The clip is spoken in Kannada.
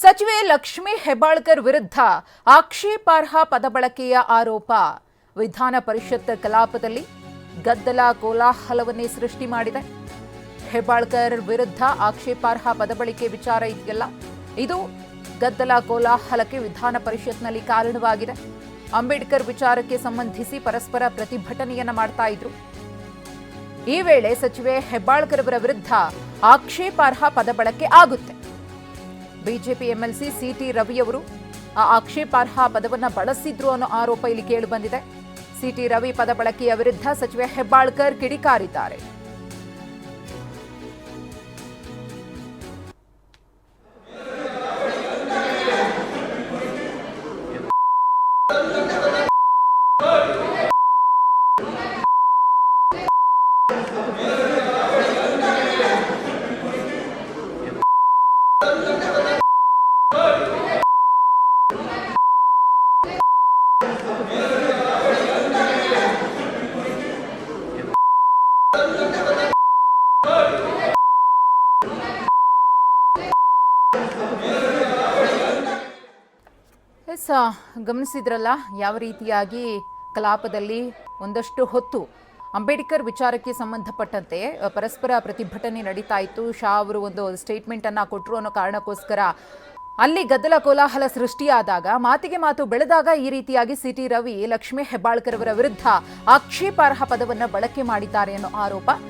ಸಚಿವೆ ಲಕ್ಷ್ಮೀ ಹೆಬ್ಬಾಳ್ಕರ್ ವಿರುದ್ಧ ಆಕ್ಷೇಪಾರ್ಹ ಪದಬಳಕೆಯ ಆರೋಪ. ವಿಧಾನ ಪರಿಷತ್ ಕಲಾಪದಲ್ಲಿ ಗದ್ದಲ ಕೋಲಾಹಲವನ್ನೇ ಸೃಷ್ಟಿ ಮಾಡಿದೆ. ಹೆಬ್ಬಾಳ್ಕರ್ ವಿರುದ್ಧ ಆಕ್ಷೇಪಾರ್ಹ ಪದಬಳಿಕೆ ವಿಚಾರ ಇದೆಯಲ್ಲ, ಇದು ಗದ್ದಲ ಕೋಲಾಹಲಕ್ಕೆ ವಿಧಾನ ಪರಿಷತ್ನಲ್ಲಿ ಕಾರಣವಾಗಿದೆ. ಅಂಬೇಡ್ಕರ್ ವಿಚಾರಕ್ಕೆ ಸಂಬಂಧಿಸಿ ಪರಸ್ಪರ ಪ್ರತಿಭಟನೆಯನ್ನ ಮಾಡ್ತಾ ಇದ್ರು. ಈ ವೇಳೆ ಸಚಿವೆ ಹೆಬ್ಬಾಳ್ಕರ್ ಅವರ ವಿರುದ್ಧ ಆಕ್ಷೇಪಾರ್ಹ ಪದಬಳಕೆ ಆಗುತ್ತೆ. ಬಿಜೆಪಿ ಎಂಎಲ್ಸಿ ಸಿಟಿ ರವಿಯವರು ಆ ಆಕ್ಷೇಪಾರ್ಹ ಪದವನ್ನು ಬಳಸಿದ್ರು ಅನ್ನೋ ಆರೋಪ ಇಲ್ಲಿ ಕೇಳಿಬಂದಿದೆ ಸಿಟಿ ರವಿ ಪದ ಬಳಕೆಯ ವಿರುದ್ಧ ಸಚಿವೆ ಹೆಬ್ಬಾಳ್ಕರ್ ಕಿಡಿಕಾರಿದ್ದಾರೆ. ಎಸ್ ಗಮನಿಸಿದ್ರಲ್ಲ, ಯಾವ ರೀತಿಯಾಗಿ ಕಲಾಪದಲ್ಲಿ ಒಂದಷ್ಟು ಹೊತ್ತು ಅಂಬೇಡ್ಕರ್ ವಿಚಾರಕ್ಕೆ ಸಂಬಂಧಪಟ್ಟಂತೆ ಪರಸ್ಪರ ಪ್ರತಿಭಟನೆ ನಡೀತಾ ಇತ್ತು. ಶಾ ಅವರು ಒಂದು ಸ್ಟೇಟ್ಮೆಂಟ್ ಅನ್ನ ಕೊಟ್ಟರು ಅನ್ನೋ ಕಾರಣಕ್ಕೋಸ್ಕರ ಅಲ್ಲಿ ಗದ್ದಲ ಕೋಲಾಹಲ ಸೃಷ್ಟಿಯಾದಾಗ, ಮಾತಿಗೆ ಮಾತು ಬೆಳೆದಾಗ ಈ ರೀತಿಯಾಗಿ ಸಿಟಿ ರವಿ ಲಕ್ಷ್ಮೀ ಹೆಬ್ಬಾಳ್ಕರ್ ಅವರ ವಿರುದ್ಧ ಆಕ್ಷೇಪಾರ್ಹ ಪದವನ್ನು ಬಳಕೆ ಮಾಡಿದ್ದಾರೆ ಅನ್ನೋ ಆರೋಪ